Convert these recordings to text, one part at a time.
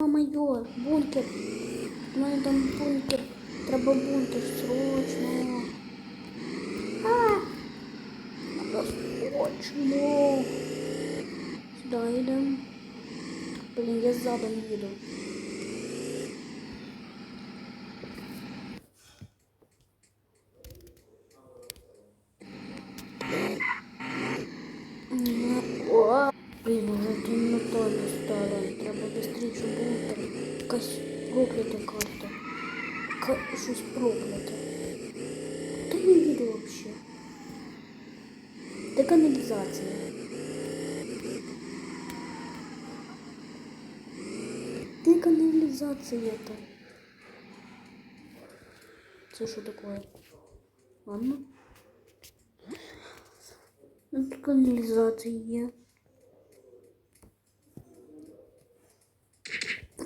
Майор, бункер. У мене там бункер. Треба бункер срочно. А! Срочно. Сюди йдемо. Блін, я задом їду. Ну, О, блін, уже темнота настала. Треба швидше бункер. Якась проклята карта. Ка... Щось прокляте. Та не їду вообще. Де каналізація? Де каналізація-то? Це що таке? Ладно. Тут каналізація є.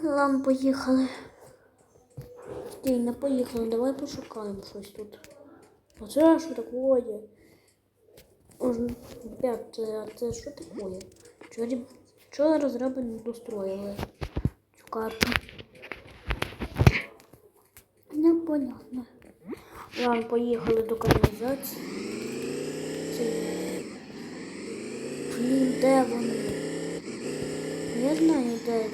Ладно, поїхали. Не поїхали, давай пошукаємо щось тут. Оце що таке? Ребят, це, це що таке? Чого, чого розраби не достроїли цю карту? Непонятно. Ладно, поїхали до каналізації. Це... Блін, де вони? Я знаю, де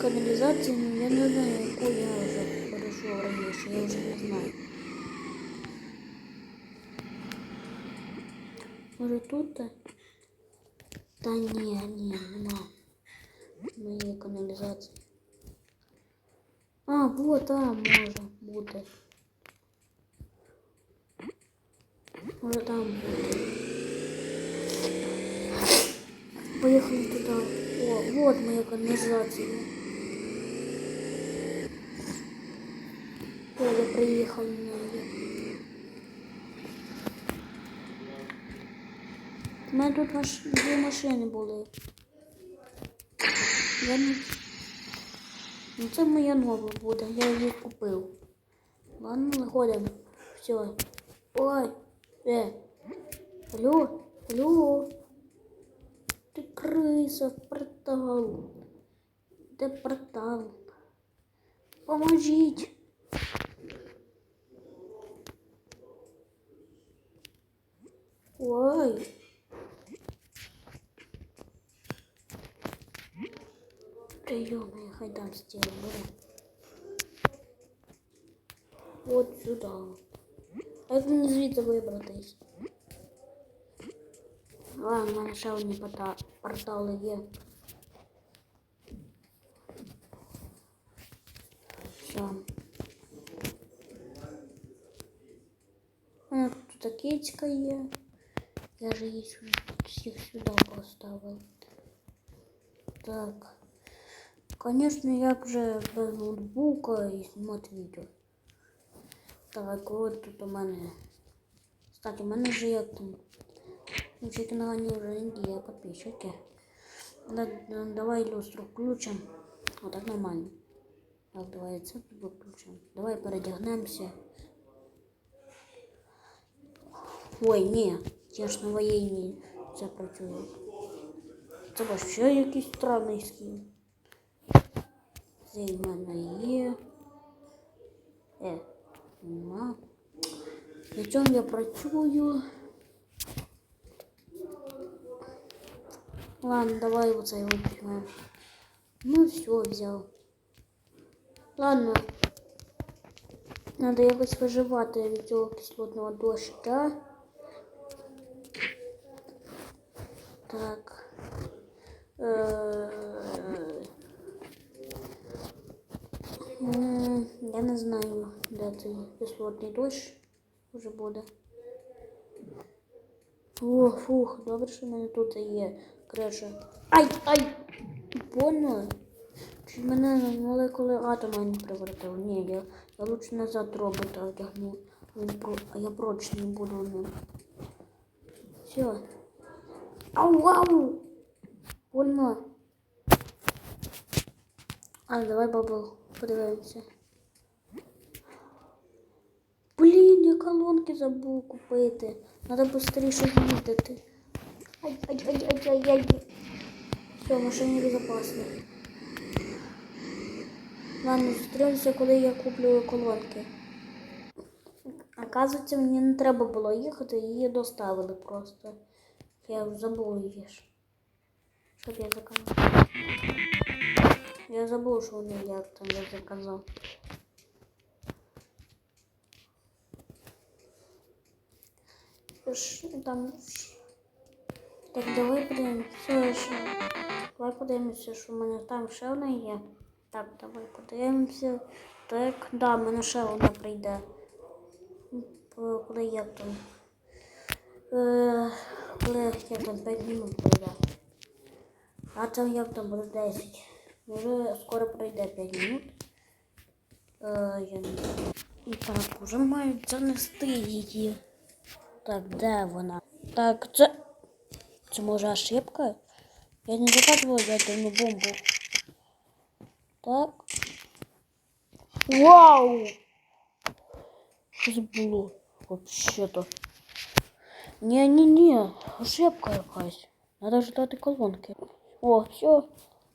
каналізація, але я не знаю, яку я вже перейшов раніше, я вже не знаю. Може тут? Та ні, ні, нема. Моєї каналізації. А, вот там може бути. Може там бути. Поїхали туди. О, вот моя каналізація. Я приїхав на неї. У мене тут маш... дві машини були. Я не... Ну, це моя нова буде, я її купив. Ладно, виходимо. Все. Ой, е. Алло, алло. Ти криса, портал. Де портал? Поможіть. Ой. Та ё-моё, хай там стіл буде. От сюди. А як мені звідси вибратись? Ладно, в мене ще одні порта- портали є. Все. У мене тут кицька є. Я же їх всіх сюди поставив. Так. Конечно, як же без ноутбука і знімати відео. Так, от тут у мене. Кстати, у мене вже як там. Значить, на каналі вже є підписчики. Да, да, давай люстру включимо. Отак нормально. Так, давай це тут виключимо. Давай передягнемося. Ой, ні, я ж на воєнній це працюю. Це вообще якийсь странний скін. Цей в мене є. Е, нема. На чому я працюю? Ладно, давай вот его візьмемо. Ну все, взяв. Ладно. Надо якось виживати від цього кислотного доща. Так. Я не знаю, де цей кислотний дощ вже буде. О, фух, добре, що в мене тут є криша. Ай, ай! Больно. Чи мене молекули атома не превратив? Ні, я, я лучше назад робота одягну. А я прочний буду ним. Все. Ау, ау! Больно. А, давай бабл подивимося. Блін, я колонки забув купити. Надо швидше їздити. Ай, ай, ай, ай, ай, ай. Все, машина безопасна. Ладно, зустрінемося, коли я куплю колонки. Оказується, мені не треба було їхати, її доставили просто. Я забув її ж. Щоб я заказав. Я забув, що вони як там я заказав. Ж, Там. Так, давай подивимося. Давай подивимося, що в мене там ще є. Так, давай подивимося. Так, да, в мене ще прийде. Коли як там? Е, коли як там 5 минут прийде. А там як там буде 10. Вже скоро пройде 5 минут. Е, я. І так, вже мають занести її. Так, де вона? Так, це. Це може ошибка? Я не заказував ядерну бомбу. Так. Вау! Це було? Вообще-то. Не-не-не, ошибка якась. Надо ждати колонки. О, все,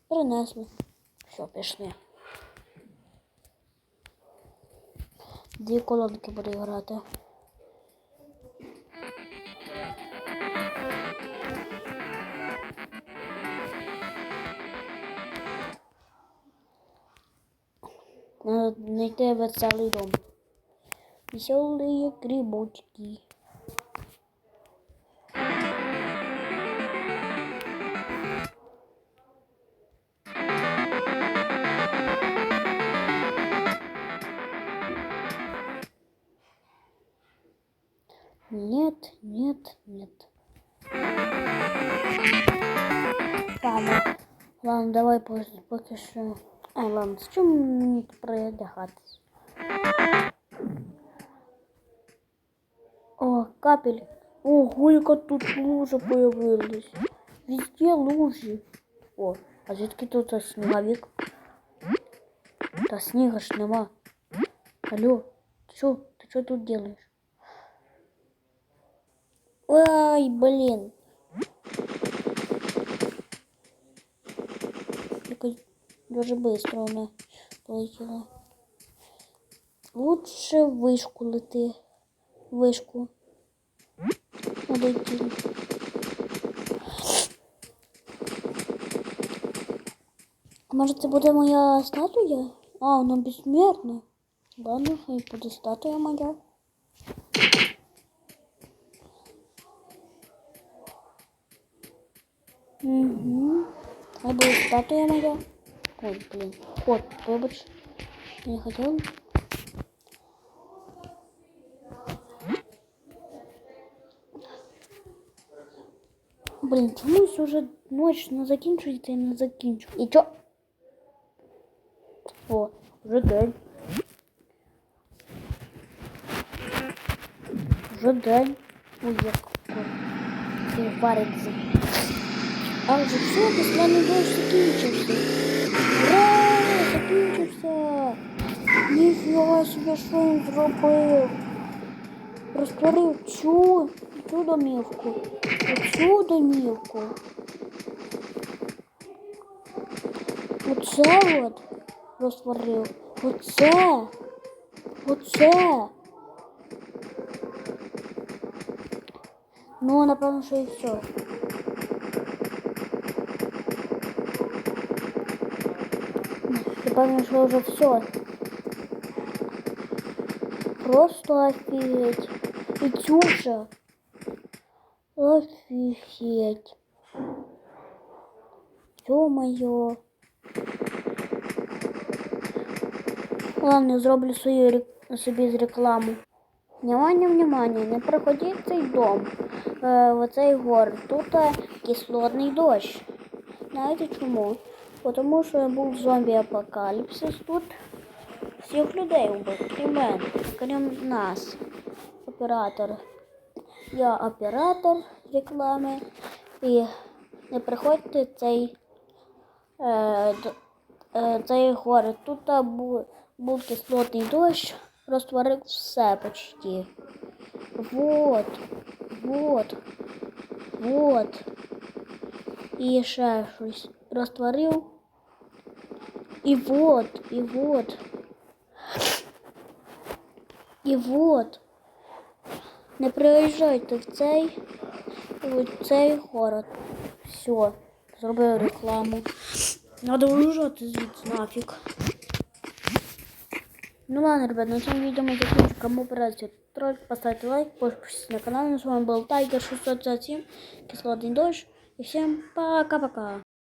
перенесли. Все, пішли. Дві колонки буду грати. Надо найти веселий дом. Веселые грибочки. Нет, нет, нет. Ладно, ладно, давай поки що. Ай, ладно, з чим мені переодягатись? О, капель. Ого, яка тут лужа появилась. Везде лужи. О, а звідки тут сніговик? Та сніга ж нема. Алло, ти що? Ти що тут делаешь? Ай, блин. Дуже быстро вона полетіла. Лучше вишку лети. Вишку. А може це буде моя статуя? А, вона безсмертна. Ладно, хай буде статуя моя. Угу. Хай буде статуя моя. Ой, блин. Кот, вибач. Не хотел. Блін, чомусь уже ночь не закінчується і не закінчу. І чо? О, вже день. Вже день. Ой, як. А вже все, післяний дощ закінчився. Ура! Закінчився! Ніфіга собі, що він зробив? Розтворив цю, цю домівку. Оцю домівку. Оце от розтворив. Оце. Оце. Ну, напевно, що і все. Напевно, що вже все. Просто офигеть. И Тюша. Офигеть. Ё-моё. Ладно, зроблю свою рек- собі з рекламу. Внимание, внимание, не проходіть цей дом, е, в цей гор. Тут е, кислотний дощ. Знаєте чому? Бо Тому що був зомбі-апокаліпсис тут. Всіх людей убив, крім мене, крім нас. Оператор. Я оператор реклами. І не приходьте цей, е, цей гор. Тут був, був кислотний дощ, розтворив все почти. Вот, вот, вот. І ще щось розтворив. И вот, и вот. І вот. Не приїжджайте в цей, в цей город. Все, зробив рекламу. Надо виїжджати звідси нафіг. Ну ладно, ребят, на цьому відео ми закінчимо. Кому подобається тролик, поставьте лайк, подпишитесь на канал. С вами был Тайгер 627, кислотный дождь. И всем пока-пока.